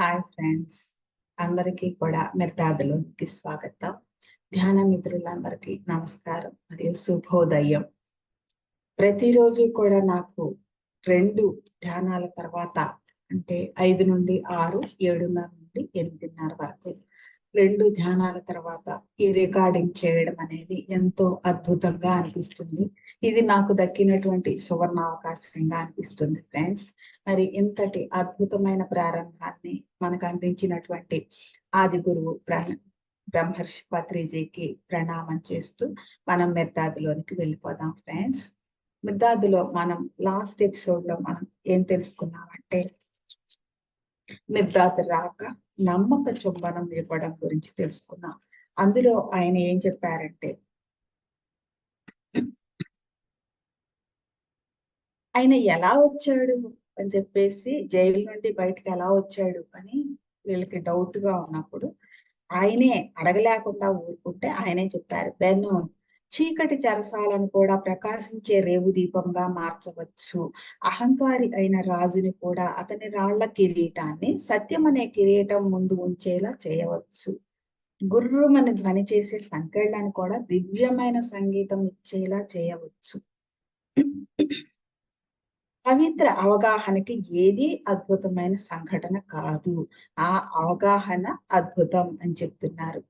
Hi friends అందరికీ కూడా మెర్తాదులోకి స్వాగతం. ధ్యాన మిత్రులందరికీ నమస్కారం మరియు శుభోదయం. ప్రతిరోజు కూడా నాకు రెండు ధ్యానాల తర్వాత అంటే ఐదు నుండి ఆరు ఏడున్నర నుండి ఎనిమిదిన్నర వరకు రెండు ధ్యానాల తర్వాత ఈ రికార్డింగ్ చేయడం అనేది ఎంతో అద్భుతంగా అనిపిస్తుంది. ఇది నాకు దక్కినటువంటి సువర్ణ అవకాశంగా అనిపిస్తుంది ఫ్రెండ్స్. మరి ఇంతటి అద్భుతమైన ప్రారంభాన్ని మనకు అందించినటువంటి ఆది గురువు బ్రహ్మర్షి పత్రిజీకి ప్రణామం చేస్తూ మనం మిర్దాదులోనికి వెళ్ళిపోదాం ఫ్రెండ్స్. మిర్దాదులో మనం లాస్ట్ ఎపిసోడ్లో మనం ఏం తెలుసుకున్నామంటే మిర్దాదు రాక నమ్మక చుంబనం ఇవ్వడం గురించి తెలుసుకున్నాం అందులో ఆయన ఏం చెప్పారంటే ఆయన ఎలా వచ్చాడు? అని చెప్పేసి జైలు నుండి బయటకు ఎలా వచ్చాడు అని వీళ్ళకి డౌట్గా ఉన్నప్పుడు ఆయనే అడగలేకుండా ఊరుకుంటే ఆయనే చెప్పారు బెన్ను చీకటి చరసాలను కూడా ప్రకాశించే రేవు దీపంగా మార్చవచ్చు. అహంకారి అయిన రాజుని కూడా అతని రాళ్ళ కిరీటాన్ని సత్యం అనే కిరీటం ముందు ఉంచేలా చేయవచ్చు. గుర్రుమని ధ్వని చేసే సంకెళ్ళను కూడా దివ్యమైన సంగీతం ఇచ్చేలా చేయవచ్చు. పవిత్ర అవగాహనకి ఏది అద్భుతమైన సంఘటన కాదు. ఆ అవగాహన అద్భుతం అని చెప్తున్నారు.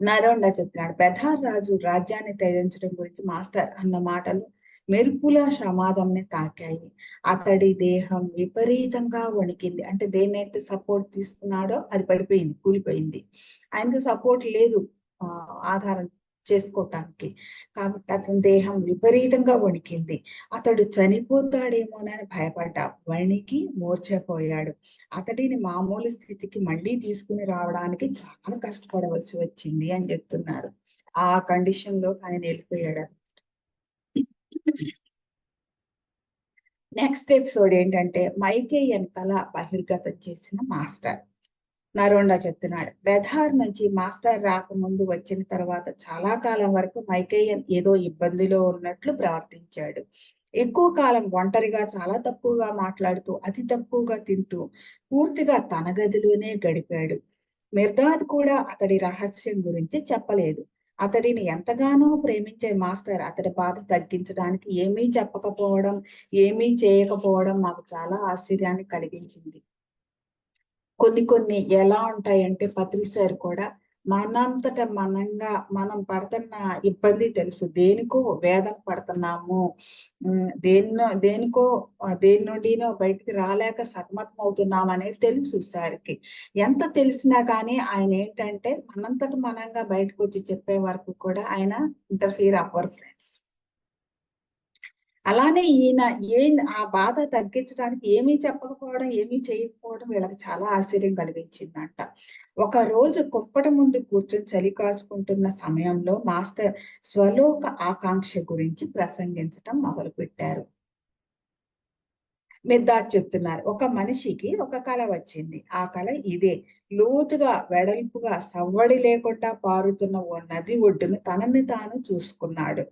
నరోండ చెప్తున్నాడు బెధార్ రాజు రాజ్యాన్ని త్యజించడం గురించి మాస్టర్ అన్న మాటలు మెరుపుల సమాధంని తాకాయి. అతడి దేహం విపరీతంగా వణికింది. అంటే దేన్నైతే సపోర్ట్ తీసుకున్నాడో అది పడిపోయింది కూలిపోయింది. ఆయనకి సపోర్ట్ లేదు ఆధారం చేసుకోవటానికి కాబట్టి అతని దేహం విపరీతంగా వణికింది. అతడు చనిపోతాడేమోనని భయపడ్డా వణికి మూర్చపోయాడు అతడిని మామూలు స్థితికి మళ్ళీ తీసుకుని రావడానికి చాలా కష్టపడవలసి వచ్చింది అని చెప్తున్నారు. ఆ కండిషన్లో ఆయన వెళ్ళిపోయాడు నెక్స్ట్ ఎపిసోడ్ ఏంటంటే మైకే వెనకాల బహిర్గతం చేసిన మాస్టర్. నరోండా చెప్తున్నాడు. బెధార్ నుంచి మాస్టర్ రాకముందు వచ్చిన తర్వాత చాలా కాలం వరకు మైకేయన్ ఏదో ఇబ్బందిలో ఉన్నట్లు ప్రవర్తించాడు ఎక్కువ కాలం ఒంటరిగా చాలా తక్కువగా మాట్లాడుతూ అతి తక్కువగా తింటూ పూర్తిగా తన గదిలోనే గడిపాడు. మిర్దాద్ కూడా అతడి రహస్యం గురించి చెప్పలేదు. అతడిని ఎంతగానో ప్రేమించే మాస్టర్ అతడి బాధ తగ్గించడానికి ఏమీ చెప్పకపోవడం ఏమీ చేయకపోవడం నాకు చాలా ఆశ్చర్యాన్ని కలిగించింది. కొన్ని కొన్ని ఎలా ఉంటాయంటే పత్రిసారి కూడా మనంతట మనంగా మనం పడుతున్న ఇబ్బంది తెలుసు. దేనికో వేదన పడుతున్నాము. దేన్నో దేనికో దేని నుండినో బయటికి రాలేక సతమతం అవుతున్నాం అనేది తెలుసు సార్కి. ఎంత తెలిసినా కానీ ఆయన ఏంటంటే మనంతట మనంగా బయటకు వచ్చి చెప్పే వరకు కూడా ఆయన ఇంటర్ఫీర్ అవ్వరు ఫ్రెండ్స్ అలానే ఈయన ఏ ఆ బాధ తగ్గించడానికి ఏమీ చెప్పకపోవడం ఏమీ చేయకపోవడం వీళ్ళకి చాలా ఆశ్చర్యం కలిగించిందంట. ఒక రోజు కుప్పట ముందు కూర్చొని చలి కాసుకుంటున్న సమయంలో మాస్టర్ స్వలోక ఆకాంక్ష గురించి ప్రసంగించటం మొదలు పెట్టారు మిద్దా చెప్తున్నారు ఒక మనిషికి ఒక కళ వచ్చింది. ఆ కళ ఇదే. లోతుగా వెడల్పుగా సవ్వడి లేకుండా పారుతున్న ఓ నది ఒడ్డును తనని తాను చూసుకున్నాడు.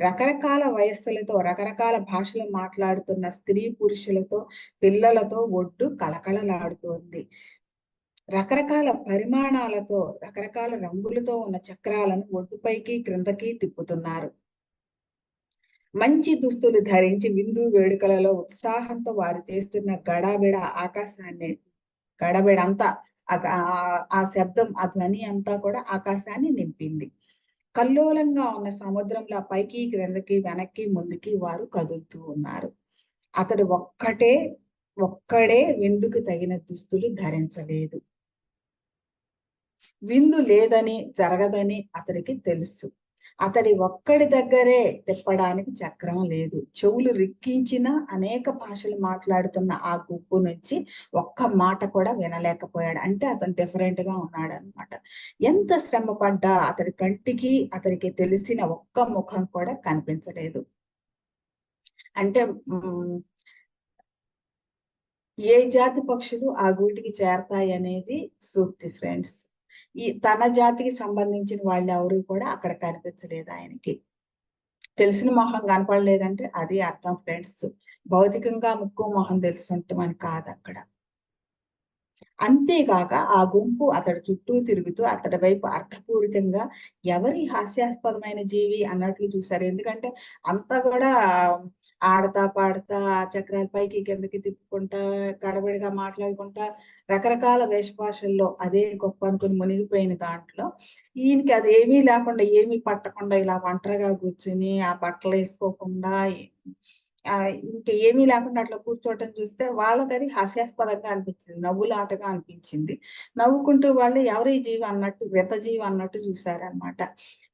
రకరకాల వయస్సులతో రకరకాల భాషలు మాట్లాడుతున్న స్త్రీ పురుషులతో పిల్లలతో ఒడ్డు కళకళలాడుతోంది. రకరకాల పరిమాణాలతో రకరకాల రంగులతో ఉన్న చక్రాలను ఒడ్డుపైకి క్రిందకి తిప్పుతున్నారు. మంచి దుస్తులు ధరించి విందు వేడుకలలో ఉత్సాహంతో వారు చేస్తున్న గడబిడ ఆకాశాన్ని గడబిడ అంతా ఆ శబ్దం ఆ ధ్వని అంతా కూడా ఆకాశాన్ని నింపింది. కల్లోలంగా ఉన్న సముద్రంలో పైకి క్రిందకి వెనక్కి ముందుకి వారు కదులుతూ ఉన్నారు. అతడు ఒక్కటే ఒక్కడే విందుకు తగిన దుస్తులు ధరించలేదు. విందు లేదని జరగదని అతడికి తెలుసు. అతడి ఒక్కడి దగ్గరే తిప్పడానికి చక్రం లేదు. చెవులు రిక్కించిన అనేక భాషలు మాట్లాడుతున్న ఆ గుంపు నుంచి ఒక్క మాట కూడా వినలేకపోయాడు. అంటే అతను డిఫరెంట్గా ఉన్నాడు అనమాట ఎంత శ్రమ పడ్డా అతడి కంటికి అతడికి తెలిసిన ఒక్క ముఖం కూడా కనిపించలేదు. అంటే ఏ జాతి పక్షులు ఆ గూటికి చేరతాయి అనేది సూక్తి ఫ్రెండ్స్ ఈ తన జాతికి సంబంధించిన వాళ్ళు ఎవరు కూడా అక్కడ కనిపించలేదు ఆయనకి. తెలిసిన మొహం కనపడలేదంటే అది అర్థం ఫ్రెండ్స్. భౌతికంగా ముక్కు మొహం తెలుసుంటామని కాదు అక్కడ అంతేగాక ఆ గుంపు అతడి చుట్టూ తిరుగుతూ అతడి వైపు అర్థపూరితంగా ఎవరి హాస్యాస్పదమైన జీవి అన్నట్లు చూశారు. ఎందుకంటే అంతా కూడా ఆడతా పాడతా చక్రాల పైకి కిందకి తిప్పుకుంటా గడబడిగా మాట్లాడుకుంటా రకరకాల వేషభాషల్లో అదే గొప్ప అనుకుని మునిగిపోయిన దాంట్లో ఈయనకి అది ఏమీ లేకుండా ఏమీ పట్టకుండా ఇలా ఒంటరిగా కూర్చుని ఆ బట్టలు వేసుకోకుండా ఇంకా ఏమీ లేకుండా అట్లా కూర్చోవటం చూస్తే వాళ్ళకి అది హాస్యాస్పదంగా అనిపించింది నవ్వులాటగా అనిపించింది. నవ్వుకుంటూ వాళ్ళు ఎవరి జీవి అన్నట్టు వెత జీవి అన్నట్టు చూసారనమాట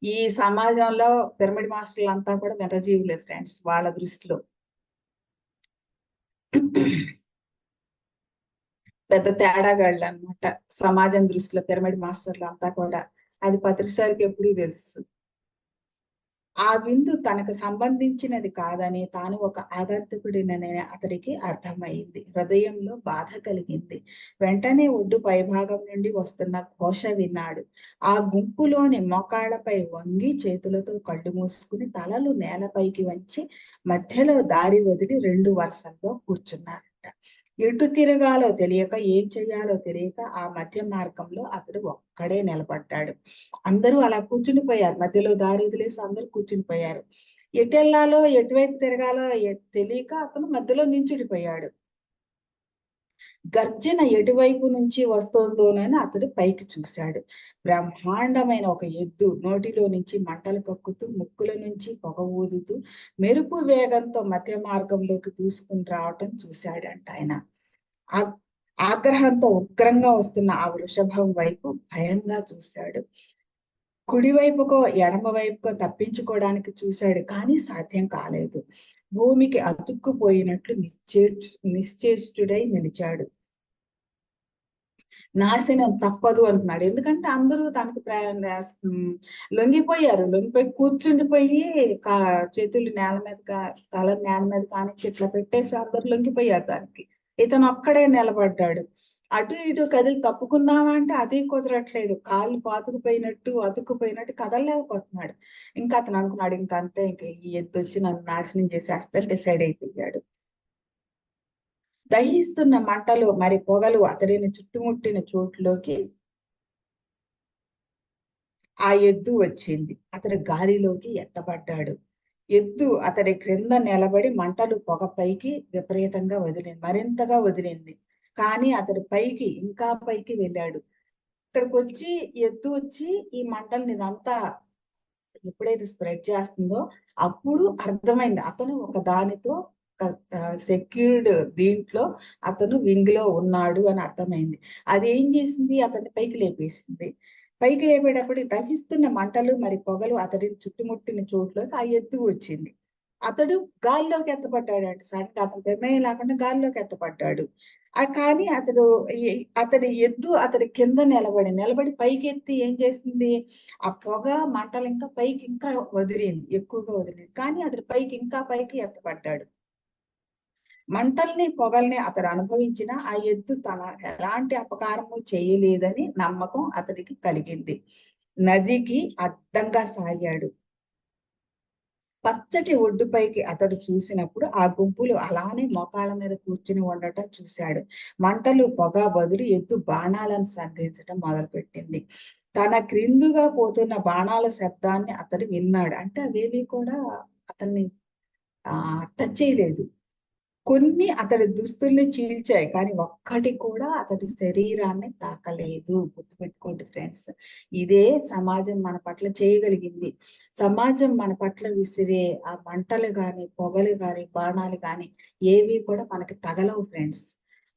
ఈ సమాజంలో పిరమిడ్ మాస్టర్లు అంతా కూడా వెతజీవులే ఫ్రెండ్స్ వాళ్ళ దృష్టిలో. పెద్ద తేడాగాళ్ళు అనమాట సమాజం దృష్టిలో పిరమిడ్ మాస్టర్లు అంతా కూడా. అది పత్రిసారికి ఎప్పుడు తెలుసు. ఆ విందు తనకు సంబంధించినది కాదని తాను ఒక ఆగంతుకుడినని అతడికి అర్థమైంది హృదయంలో బాధ కలిగింది. వెంటనే ఒడ్డు పైభాగం నుండి వస్తున్న ఘోష విన్నాడు. ఆ గుంపులోని మోకాళ్ళపై వంగి చేతులతో కళ్ళు మూసుకుని తలలు నేలపైకి వంచి మధ్యలో దారి వదిలి రెండు వరుసల్లో కూర్చున్నారట. ఎటు తిరగాలో తెలియక ఏం చేయాలో తెలియక ఆ మధ్య మార్గంలో అతడు ఒక్కడే నిలబడ్డాడు. అందరూ అలా కూర్చుని పోయారు మధ్యలో దారి వదిలేసి అందరూ కూర్చుని పోయారు ఎటు వెళ్ళాలో ఎటువైపు తిరగాలో తెలియక అతను మధ్యలో నించుడిపోయాడు. గర్జన ఎటువైపు నుంచి వస్తోందోనని అతడు పైకి చూశాడు. బ్రహ్మాండమైన ఒక ఎద్దు నోటిలో నుంచి మంటలు కక్కుతూ ముక్కుల నుంచి పొగ ఊదుతూ మెరుపు వేగంతో మధ్య మార్గంలోకి దూసుకుని రావటం చూశాడంట ఆయన. ఆగ్రహంతో ఉగ్రంగా వస్తున్న ఆ వృషభం వైపు భయంగా చూశాడు. కుడివైపుకో ఎడమ వైపుకో తప్పించుకోవడానికి చూశాడు కానీ సాధ్యం కాలేదు. భూమికి అతుక్కుపోయినట్లు నిశ్చే నిశ్చేష్టుడై నిలిచాడు. నాశనం తప్పదు అంటున్నాడు. ఎందుకంటే అందరూ తనకి లొంగిపోయారు. లొంగిపోయి కూర్చుండిపోయి చేతులు నేల మీద తల నేల మీద కానీ ఇట్లా పెట్టేసి అందరు లొంగిపోయారు దానికి ఇతను ఒక్కడే నిలబడ్డాడు. అటు ఇటు కదిలి తప్పుకుందామా అంటే అది కుదరట్లేదు. కాళ్ళు పాతుకుపోయినట్టు అతుక్కుపోయినట్టు కదలలేకపోతున్నాడు. ఇంకా అతను అనుకున్నాడు ఇంకా అంతే ఇంకా ఈ ఎద్దు వచ్చి నన్ను నాశనం చేసేస్తే డిసైడ్ అయిపోయాడు. దహిస్తున్న మంటలు మరి పొగలు అతడిని చుట్టుముట్టిన చోట్లోకి ఆ ఎద్దు వచ్చింది. అతడు గాలిలోకి ఎత్తబడ్డాడు. ఎద్దు అతడి క్రింద నిలబడి మంటలు పొగ పైకి విపరీతంగా వదిలింది. మరింతగా వదిలింది. కానీ అతడు పైకి ఇంకా పైకి వెళ్ళాడు. ఇక్కడికి వచ్చి ఎత్తు వచ్చి ఈ మంటల్ని ఇదంతా ఎప్పుడైతే స్ప్రెడ్ చేస్తుందో అప్పుడు అర్థమైంది. అతను ఒక దానితో సెక్యూర్డ్ దీంట్లో అతను వింగ్లో ఉన్నాడు అని అర్థమైంది. అది ఏం చేసింది? అతన్ని పైకి లేపేసింది. పైకి లేపేటప్పుడు దహిస్తున్న మంటలు మరి పొగలు అతడిని చుట్టుముట్టిన చోట్లోకి ఆ ఎత్తు వచ్చింది. అతడు గాల్లోకి ఎత్తపడ్డాడు అంట సడన్ అతని ప్రమేయం లేకుండా గాల్లోకి ఎత్తపడ్డాడు కానీ అతడు అతడి ఎద్దు అతడి కింద నిలబడి నిలబడి పైకి ఎత్తి ఏం చేసింది? ఆ పొగ మంటలు ఇంకా పైకి ఇంకా వదిలింది ఎక్కువగా వదిలింది. కానీ అతడు పైకి ఇంకా పైకి ఎత్తపడ్డాడు మంటల్ని పొగల్ని అతడు అనుభవించిన ఆ ఎద్దు తన ఎలాంటి అపకారము చేయలేదని నమ్మకం అతడికి కలిగింది. నదికి అడ్డంగా సాగాడు. పచ్చటి ఒడ్డుపైకి అతడు చూసినప్పుడు ఆ గుంపులు అలానే మోకాళ్ళ మీద కూర్చుని ఉండటం చూశాడు. మంటలు పొగ బదులు ఎద్దు బాణాలను సంధించటం మొదలుపెట్టింది. తన క్రిందుగా పోతున్న బాణాల శబ్దాన్ని అతడు విన్నాడు. అంటే అవేవి కూడా అతన్ని ఆ టచ్ చేయలేదు. కొన్ని అతడి దుస్తుల్ని చీల్చాయి కానీ ఒక్కటి కూడా అతడి శరీరాన్ని తాకలేదు. గుర్తుపెట్టుకోండి ఫ్రెండ్స్ ఇదే సమాజం మన పట్ల చేయగలిగింది. సమాజం మన పట్ల విసిరే ఆ మంటలు కానీ పొగలు కానీ బాణాలు కానీ ఏవి కూడా మనకి తగలవు ఫ్రెండ్స్.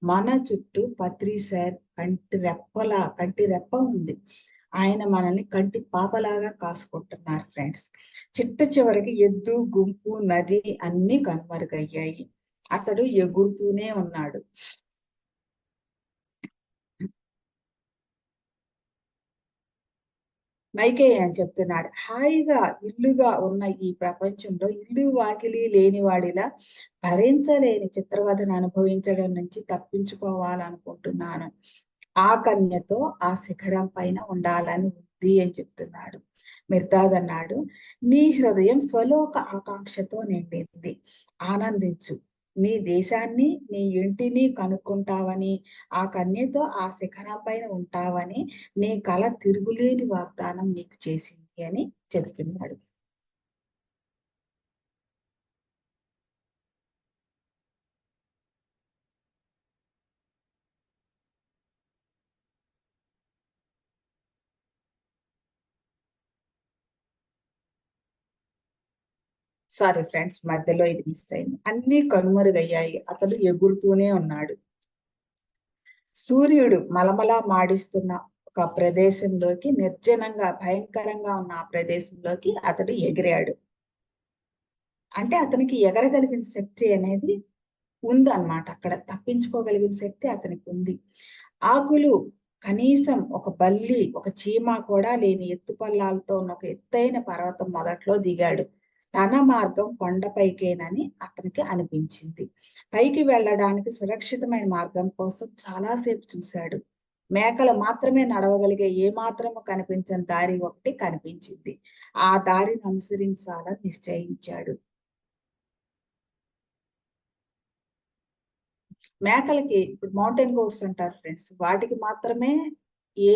మన చుట్టూ పత్రి సార్ కంటి రెప్పలా కంటి రెప్ప ఉంది. ఆయన మనల్ని కంటి పాపలాగా కాసుకుంటున్నారు ఫ్రెండ్స్. చిట్ట చివరికి ఎద్దు గుంపు నది అన్ని కనుమరుగయ్యాయి. అతడు ఎగురుతూనే ఉన్నాడు. మైకేయ అని చెప్తున్నాడు హాయిగా ఇల్లుగా ఉన్న ఈ ప్రపంచంలో ఇల్లు వాకిలి లేనివాడిలా భరించలేని చిత్రవధను అనుభవించడం నుంచి తప్పించుకోవాలనుకుంటున్నాను. ఆ కన్యతో ఆ శిఖరం పైన ఉండాలని ఉంది అని చెప్తున్నాడు. మిర్దాద్ అన్నాడు నీ హృదయం స్వలోక ఆకాంక్షతో నిండింది. ఆనందించు. నీ దేశాన్ని నీ ఇంటిని కనుక్కుంటావని ఆ కన్యతో ఆ శిఖరం పైన ఉంటావని నీ కళ తిరుగులేని వాగ్దానం నీకు చేసింది అని చెప్తున్నాడు సారీ ఫ్రెండ్స్ మధ్యలో ఇది మిస్ అయింది. అన్ని కనుమరుగయ్యాయి. అతడు ఎగురుతూనే ఉన్నాడు. సూర్యుడు మలమలా మాడిస్తున్న ఒక ప్రదేశంలోకి నిర్జనంగా భయంకరంగా ఉన్న ఆ ప్రదేశంలోకి అతడు ఎగిరాడు. అంటే అతనికి ఎగరగలిగిన శక్తి అనేది ఉందన్నమాట. అక్కడ తప్పించుకోగలిగిన శక్తి అతనికి ఉంది. ఆకులు కనీసం ఒక బల్లి ఒక చీమ కూడా లేని ఎత్తుపల్లాలతో ఉన్న ఒక ఎత్తైన పర్వతం మొదట్లో దిగాడు. తన మార్గం కొండపైకేనని అతనికి అనిపించింది. పైకి వెళ్ళడానికి సురక్షితమైన మార్గం కోసం చాలాసేపు చూశాడు. మేకలు మాత్రమే నడవగలిగే ఏ కనిపించని దారి ఒకటి కనిపించింది. ఆ దారిని అనుసరించాలని నిశ్చయించాడు. మేకలకి ఇప్పుడు మౌంటైన్ గోట్స్ అంటారు ఫ్రెండ్స్. వాటికి మాత్రమే ఏ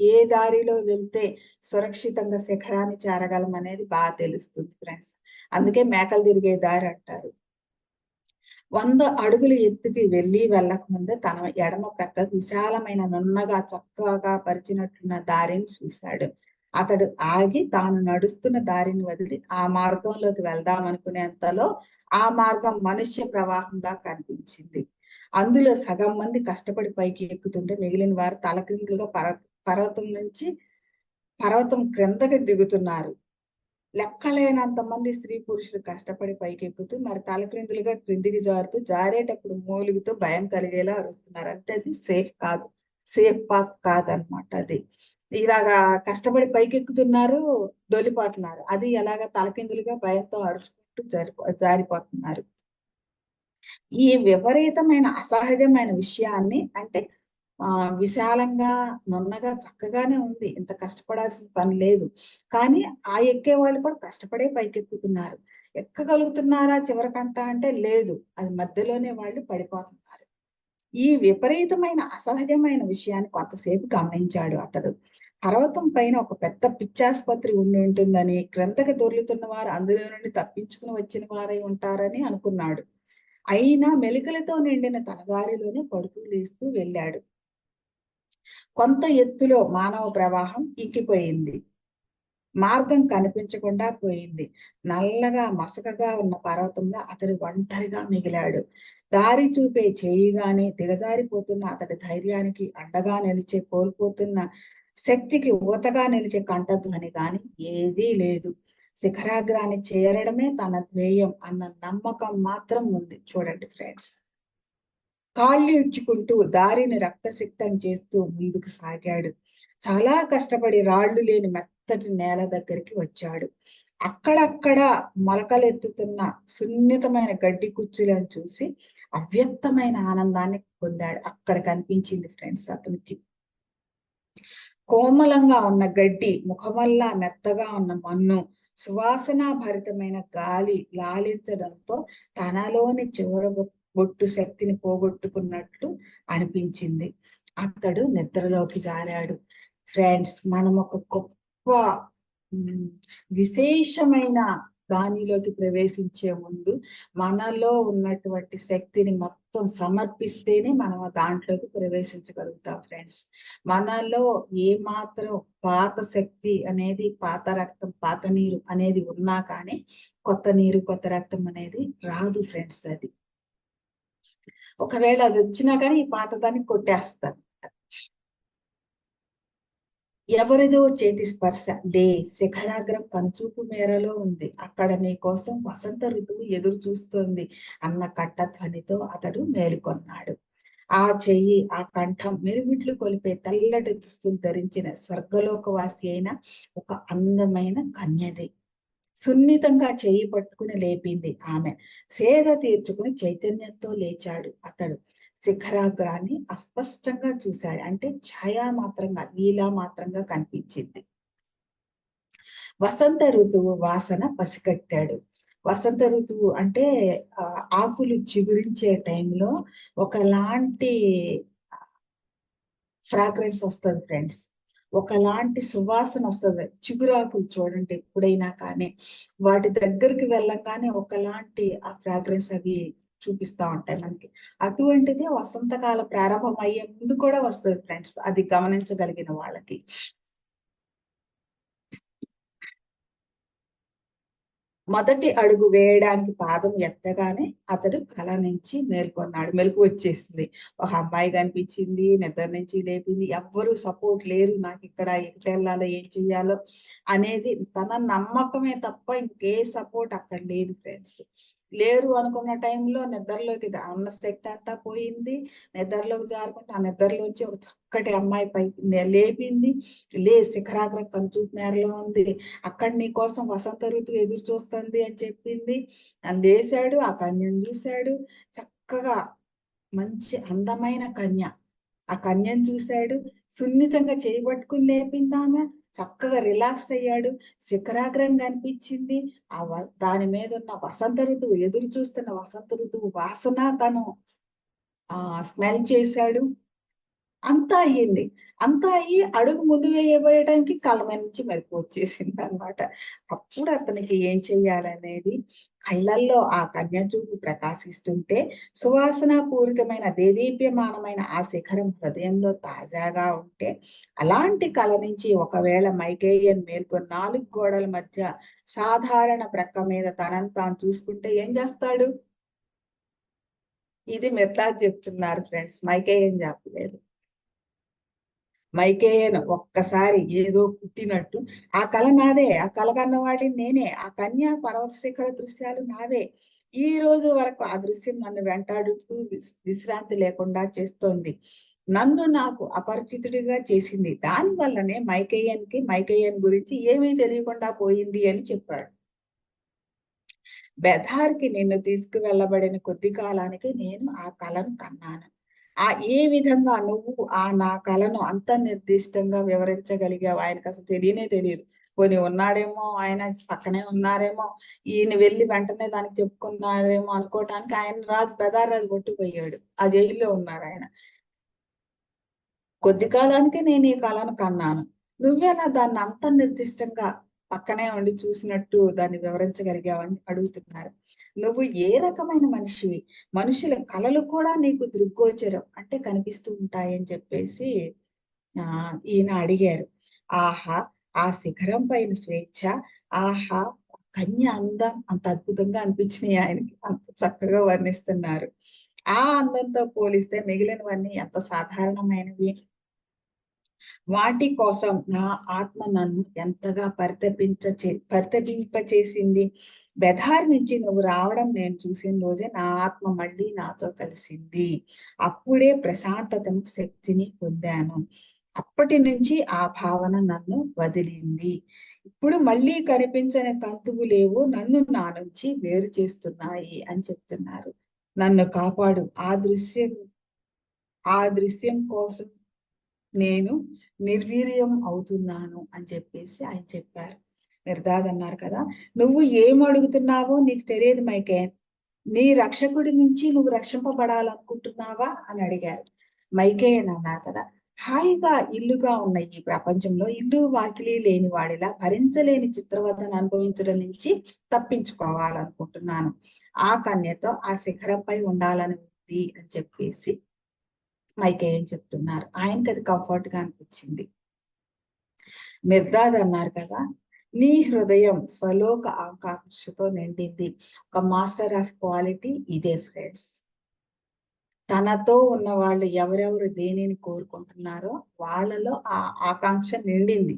ఏ దారిలో వెళ్తే సురక్షితంగా శిఖరాన్ని చేరగలం అనేది బాగా తెలుస్తుంది ఫ్రెండ్స్ అందుకే మేకలు తిరిగే దారి అంటారు. వంద అడుగులు ఎత్తుకి వెళ్ళి వెళ్ళక ముందే తన ఎడమ ప్రక్క విశాలమైన నున్నగా చక్కగా పరిచినట్టున్న దారిని చూశాడు. అతడు ఆగి తాను నడుస్తున్న దారిని వదిలి ఆ మార్గంలోకి వెళ్దాం అనుకునేంతలో ఆ మార్గం మనుష్య ప్రవాహంలా కనిపించింది. అందులో సగం మంది కష్టపడి పైకి ఎక్కుతుంటే మిగిలిన వారు తలక్రిందులుగా పర పర్వతం నుంచి పర్వతం క్రిందకి దిగుతున్నారు. లెక్కలేనంత మంది స్త్రీ పురుషులు కష్టపడి పైకెక్కుతూ మరి తలక్రిందులుగా క్రిందికి జారుతూ జారేటప్పుడు మూలుగుతూ భయం కలిగేలా అరుస్తున్నారు. అంటే అది సేఫ్ కాదు. సేఫ్ పాత్ కాదనమాట అది. ఇలాగా కష్టపడి పైకి ఎక్కుతున్నారు దొలిపోతున్నారు. అది ఎలాగా తలకిందులుగా భయంతో అరుచుకుంటూ జారిపో జారిపోతున్నారు. ఈ విపరీతమైన అసహజమైన విషయాన్ని అంటే ఆ విశాలంగా నున్నగా చక్కగానే ఉంది. ఇంత కష్టపడాల్సిన పని లేదు. కానీ ఆ ఎక్కే వాళ్ళు కూడా కష్టపడే పైకెక్కుతున్నారు. ఎక్కగలుగుతున్నారా చివరికంట అంటే లేదు. అది మధ్యలోనే వాళ్ళు పడిపోతున్నారు. ఈ విపరీతమైన అసహజమైన విషయాన్ని కొంతసేపు గమనించాడు అతడు. పర్వతం పైన ఒక పెద్ద పిచ్చాసుపత్రి ఉండి ఉంటుందని క్రిందకి దొర్లుతున్న వారు అందులో నుండి తప్పించుకుని వచ్చిన వారై ఉంటారని అనుకున్నాడు. అయినా మెలికలతో నిండిన తన దారిలోనే పడుతూ లేస్తూ వెళ్ళాడు. కొంత ఎత్తులో మానవ ప్రవాహం ఇంకిపోయింది. మార్గం కనిపించకుండా పోయింది. నల్లగా మసకగా ఉన్న పర్వతంలో అతడు ఒంటరిగా మిగిలాడు. దారి చూపే చేయిగానే దిగజారిపోతున్న అతడి ధైర్యానికి అండగా నిలిచే కోల్పోతున్న శక్తికి ఊతగా నిలిచే కంఠధ్వని గాని ఏదీ లేదు. శిఖరాగ్రాన్ని చేరడమే తన ధ్యేయం అన్న నమ్మకం మాత్రం ఉంది. చూడండి ఫ్రెండ్స్. కాళ్ళు ఇచ్చుకుంటూ దారిని రక్తసిక్తం చేస్తూ ముందుకు సాగాడు. చాలా కష్టపడి రాళ్ళు లేని మెత్తటి నేల దగ్గరికి వచ్చాడు. అక్కడక్కడ మొలకలెత్తుతున్న సున్నితమైన గడ్డి కుచ్చులను చూసి అవ్యక్తమైన ఆనందాన్ని పొందాడు. అక్కడ కనిపించింది ఫ్రెండ్స్ అతనికి. కోమలంగా ఉన్న గడ్డి ముఖమల్లా మెత్తగా ఉన్న మన్ను సువాసన భరితమైన గాలి లాలించడంతో తనలోని చివర బొట్టు శక్తిని పోగొట్టుకున్నట్లు అనిపించింది. అతడు నిద్రలోకి జారాడు. ఫ్రెండ్స్ మనం ఒక గొప్ప విశేషమైన దానిలోకి ప్రవేశించే ముందు మనలో ఉన్నటువంటి శక్తిని మొత్తం సమర్పిస్తేనే మనం దాంట్లోకి ప్రవేశించగలుగుతాం ఫ్రెండ్స్. మనలో ఏ మాత్రం పాత శక్తి అనేది పాత రక్తం పాత నీరు అనేది ఉన్నా కానీ కొత్త నీరు కొత్త రక్తం అనేది రాదు ఫ్రెండ్స్ అది. ఒకవేళ అది వచ్చినా కానీ ఈ పాతదాన్ని కొట్టేస్తారు ఎవరిదో చేతి స్పర్శ దే శిఖరాగ్రం కంచూపు మేరలో ఉంది. అక్కడ నీ కోసం వసంత ఋతువు ఎదురు చూస్తోంది. అన్న కట్టధ్వనితో అతడు మేలుకొన్నాడు. ఆ చెయ్యి ఆ కంఠం మెరుమిట్లు కొలిపే తెల్లటి దుస్తులు ధరించిన స్వర్గలోకవాసి అయిన ఒక అందమైన కన్యది. సున్నితంగా చేయి పట్టుకుని లేపింది ఆమె. సేద తీర్చుకుని చైతన్యంతో లేచాడు అతడు. శిఖరాగ్రాన్ని అస్పష్టంగా చూశాడు. అంటే ఛాయా మాత్రంగా నీలా మాత్రంగా కనిపించింది. వసంత ఋతువు వాసన పసిగట్టాడు. వసంత ఋతువు అంటే ఆకులు చిగురించే టైంలో ఒకలాంటి ఫ్రాగ్రెన్స్ వస్తుంది ఫ్రెండ్స్. ఒకలాంటి సువాసన వస్తుంది. చిగురాకులు చూడండి ఎప్పుడైనా కానీ. వాటి దగ్గరికి వెళ్ళంగానే ఒకలాంటి ఆ ఫ్రాగ్రెన్స్ అవి చూపిస్తా ఉంటాయి మనకి. అటువంటిది వసంతకాల ప్రారంభం అయ్యే ముందు కూడా వస్తుంది ఫ్రెండ్స్ అది గమనించగలిగిన వాళ్ళకి. మొదటి అడుగు వేయడానికి పాదం ఎత్తగానే అతడు కళ నుంచి మేల్కొన్నాడు. మెలకు వచ్చేసింది. ఒక అమ్మాయి కనిపించింది నిద్ర నుంచి లేపింది. ఎవ్వరు సపోర్ట్ లేరు. నాకు ఇక్కడ ఎక్కడ వెళ్ళాలో ఏం చెయ్యాలో అనేది తన నమ్మకమే తప్ప ఇంకే సపోర్ట్ అక్కడ లేదు ఫ్రెండ్స్. లేరు అనుకున్న టైంలో నిద్రలోకి ఉన్న శక్తి అంతా పోయింది. నిద్రలోకి జారుకుంటే ఆ నిద్రలోంచి ఒక చక్కటి అమ్మాయి పై లేపింది. లే శిఖరాగ్రం కంచూపు మేరలో ఉంది. అక్కడ నీ కోసం వసంత ఋతువు ఎదురు చూస్తుంది అని చెప్పింది. లేచాడు ఆ కన్యను చూశాడు. చక్కగా మంచి అందమైన కన్య. ఆ కన్యను చూశాడు. సున్నితంగా చేయబట్టుకుని లేపింది ఆమె. చక్కగా రిలాక్స్ అయ్యాడు. శిఖరాగ్రం కనిపించింది ఆ దాని మీద ఉన్న వసంత ఋతువు ఎదురు చూస్తున్న వసంత ఋతువు వాసన తను ఆ స్మెల్ చేశాడు. అంతా అయ్యింది. అంతా అయ్యి అడుగు ముందు వేయబోయే టైంకి కళ్ళ నుంచి మెరుపు వచ్చేసింది అనమాట అప్పుడు అతనికి ఏం చెయ్యాలనేది కళ్ళల్లో ఆ కన్యచూపు ప్రకాశిస్తుంటే సువాసన పూరితమైన దేదీప్యమానమైన ఆ శిఖరం హృదయంలో తాజాగా ఉంటే అలాంటి కళ నుంచి ఒకవేళ మైకేయన్ మేల్కొని నాలుగు గోడల మధ్య సాధారణ ప్రక్క మీద తనని తాను చూసుకుంటే ఏం చేస్తాడు? ఇది మెత్తాజ్ చెప్తున్నారు ఫ్రెండ్స్. మైకేయన్ చెప్పలేదు. మైకేయను ఒక్కసారి ఏదో పుట్టినట్టు. ఆ కళ నాదే ఆ కళ కన్నవాడి నేనే ఆ కన్యా పర్వత శిఖర దృశ్యాలు నావే. ఈ రోజు వరకు ఆ దృశ్యం నన్ను వెంటాడుతూ విశ్రాంతి లేకుండా చేస్తోంది. నన్ను నాకు అపరిచితుడిగా చేసింది. దాని వల్లనే మైకేయన్కి మైకేయన్ గురించి ఏమీ తెలియకుండా పోయింది అని చెప్పాడు. బెధార్కి నిన్ను తీసుకువెళ్ళబడిన కొద్ది కాలానికి నేను ఆ కళను కన్నాను. ఆ ఏ విధంగా నువ్వు ఆ నా కళను అంత నిర్దిష్టంగా వివరించగలిగావు? ఆయనకు అసలు తెలియనే తెలియదు. పోనీ ఉన్నాడేమో ఆయన పక్కనే ఉన్నారేమో ఈయన వెళ్ళి వెంటనే దానికి చెప్పుకున్నారేమో అనుకోవటానికి ఆయన రాజు బెదారాజు కొట్టిపోయాడు ఆ జైల్లో ఉన్నాడు ఆయన. కొద్ది కాలానికే నేను ఈ కళను కన్నాను. నువ్వేలా దాన్ని అంత నిర్దిష్టంగా పక్కనే ఉండి చూసినట్టు దాన్ని వివరించగలిగావని అడుగుతున్నారు. నువ్వు ఏ రకమైన మనిషివి? మనుషుల కళలు కూడా నీకు దృగ్గోచరం అంటే కనిపిస్తూ ఉంటాయని చెప్పేసి ఆ ఈయన అడిగారు. ఆహా ఆ శిఖరం పైన స్వేచ్ఛ ఆహా కన్య అందం అంత అద్భుతంగా అనిపించినాయి ఆయనకి. అంత చక్కగా వర్ణిస్తున్నారు. ఆ అందంతో పోలిస్తే మిగిలినవన్నీ ఎంత సాధారణమైనవి? వాటి కోసం నా ఆత్మ నన్ను ఎంతగా పరితపించ పరితపింప చేసింది? బెధార్ నుంచి నువ్వు రావడం నేను చూసిన రోజే నా ఆత్మ మళ్ళీ నాతో కలిసింది. అప్పుడే ప్రశాంతతను శక్తిని పొందాను. అప్పటి నుంచి ఆ భావన నన్ను వదిలింది. ఇప్పుడు మళ్ళీ కనిపించని తంతువు లేవు నన్ను నా నుంచి వేరు చేస్తున్నాయి అని చెప్తున్నారు. నన్ను కాపాడు. ఆ దృశ్యం ఆ దృశ్యం కోసం నేను నిర్వీర్యం అవుతున్నాను అని చెప్పేసి ఆయన చెప్పారు. నిర్దాద్ అన్నారు కదా నువ్వు ఏం అడుగుతున్నావో నీకు తెలియదు మైకే. నీ రక్షకుడి నుంచి నువ్వు రక్షింపబడాలనుకుంటున్నావా అని అడిగారు. మైకే అని అన్నారు కదా హాయిగా ఇల్లుగా ఉన్న ఈ ప్రపంచంలో ఇల్లు వాకిలి లేని వాడిలా భరించలేని చిత్రవద్దను అనుభవించడం నుంచి తప్పించుకోవాలనుకుంటున్నాను. ఆ కన్యతో ఆ శిఖరంపై ఉండాలని ఉంది అని చెప్పేసి మైకే ఏం చెప్తున్నారు? ఆయనకి అది కంఫర్ట్గా అనిపించింది. మిర్దాద్ అన్నారు కదా నీ హృదయం స్వలోక ఆకాంక్షతో నిండింది. ఒక మాస్టర్ ఆఫ్ క్వాలిటీ ఇదే ఫ్రెండ్స్. తనతో ఉన్న వాళ్ళు ఎవరెవరు దేనిని కోరుకుంటున్నారో వాళ్ళలో ఆ ఆకాంక్ష నిండింది.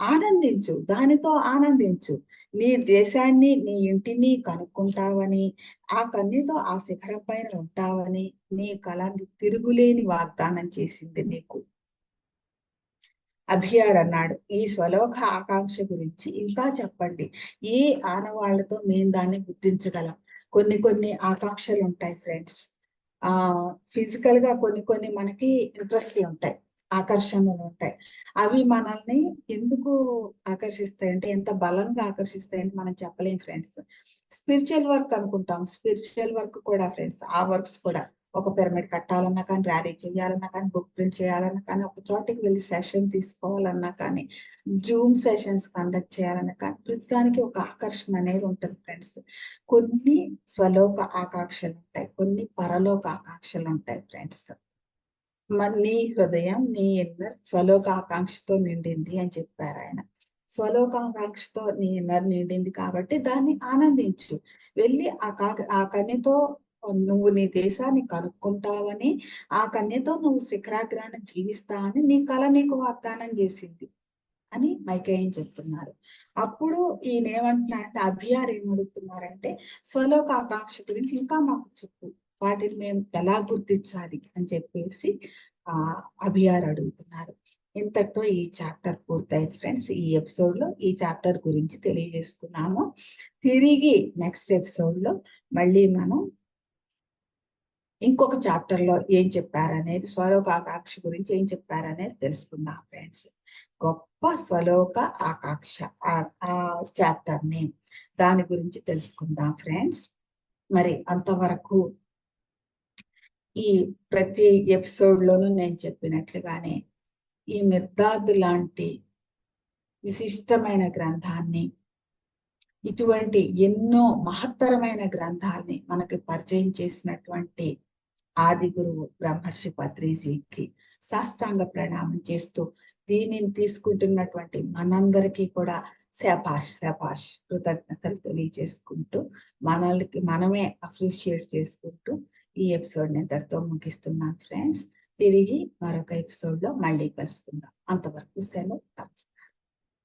ఆనందించు దానితో ఆనందించు. నీ దేశాన్ని నీ ఇంటిని కనుక్కుంటావని ఆ కన్యతో ఆ శిఖరం పైన ఉంటావని నీ కళని తిరుగులేని వాగ్దానం చేసింది నీకు. అభియార్ అన్నాడు. ఈ స్వలోక ఆకాంక్ష గురించి ఇంకా చెప్పండి. ఈ ఆనవాళ్ళతో మేము దాన్ని గుర్తించగలం. కొన్ని కొన్ని ఆకాంక్షలు ఉంటాయి ఫ్రెండ్స్ ఆ ఫిజికల్గా కొన్ని కొన్ని మనకి ఇంట్రెస్ట్లు ఉంటాయి. ఆకర్షణలు ఉంటాయి. అవి మనల్ని ఎందుకు ఆకర్షిస్తాయి అంటే ఎంత బలంగా ఆకర్షిస్తాయని మనం చెప్పలేం ఫ్రెండ్స్. స్పిరిచువల్ వర్క్ అనుకుంటాం. స్పిరిచువల్ వర్క్ కూడా ఫ్రెండ్స్ ఆ వర్క్స్ కూడా. ఒక పిరమిడ్ కట్టాలన్నా కానీ ర్యాలీ చేయాలన్నా కానీ బుక్ ప్రింట్ చేయాలన్నా కానీ ఒక చోటికి వెళ్ళి సెషన్ తీసుకోవాలన్నా కానీ జూమ్ సెషన్స్ కండక్ట్ చేయాలన్నా కానీ ప్రతిదానికి ఒక ఆకర్షణ అనేది ఉంటుంది ఫ్రెండ్స్. కొన్ని స్వలోక ఆకాంక్షలు ఉంటాయి. కొన్ని పరలోక ఆకాంక్షలు ఉంటాయి ఫ్రెండ్స్. నీ హృదయం నీ ఇన్నర్ స్వలోక ఆకాంక్షతో నిండింది అని చెప్పారు ఆయన. స్వలోకాకాంక్షతో నీ ఇన్నర్ నిండింది కాబట్టి దాన్ని ఆనందించు. వెళ్ళి ఆ కా ఆ కన్యతో నువ్వు నీ దేశాన్ని కనుక్కుంటావని ఆ కన్యతో నువ్వు శిఖరాగ్రాన్ని జీవిస్తావని నీ కళ నీకు వాగ్దానం చేసింది అని మైకేయం చెప్తున్నారు. అప్పుడు ఈయన ఏమంటున్నారంటే అభియారు ఏమడుగుతున్నారంటే స్వలోక ఆకాంక్ష గురించి ఇంకా మాకు చెప్పు. వాటిని మేము ఎలా గుర్తించాలి అని చెప్పేసి ఆ అభియార్ అడుగుతున్నారు. ఇంతటితో ఈ చాప్టర్ పూర్తయింది ఫ్రెండ్స్. ఈ ఎపిసోడ్లో ఈ చాప్టర్ గురించి తెలియజేసుకున్నాము తిరిగి నెక్స్ట్ ఎపిసోడ్లో మళ్ళీ మనం ఇంకొక చాప్టర్లో ఏం చెప్పారనేది స్వలోక ఆకాంక్ష గురించి ఏం చెప్పారనేది తెలుసుకుందాం ఫ్రెండ్స్. గొప్ప స్వలోక ఆకాంక్ష ఆ చాప్టర్ నేమ్ దాని గురించి తెలుసుకుందాం ఫ్రెండ్స్. మరి అంతవరకు ఈ ప్రతి ఎపిసోడ్లోనూ నేను చెప్పినట్లుగానే ఈ మిర్దాద్ లాంటి విశిష్టమైన గ్రంథాన్ని ఇటువంటి ఎన్నో మహత్తరమైన గ్రంథాల్ని మనకి పరిచయం చేసినటువంటి ఆది గురువు బ్రహ్మర్షి పత్రిజీకి సాష్టాంగ ప్రణామం చేస్తూ దీనిని తీసుకుంటున్నటువంటి మనందరికీ కూడా శపాష్ శపాష్ కృతజ్ఞతలు తెలియజేసుకుంటూ మనల్కి మనమే అప్రిషియేట్ చేసుకుంటూ ఈ ఎపిసోడ్ ఇంతటితో ముగిస్తున్నాను ఫ్రెండ్స్. తిరిగి మరొక ఎపిసోడ్లో మళ్ళీ కలుసుకుందాం. అంతవరకు సెలవు.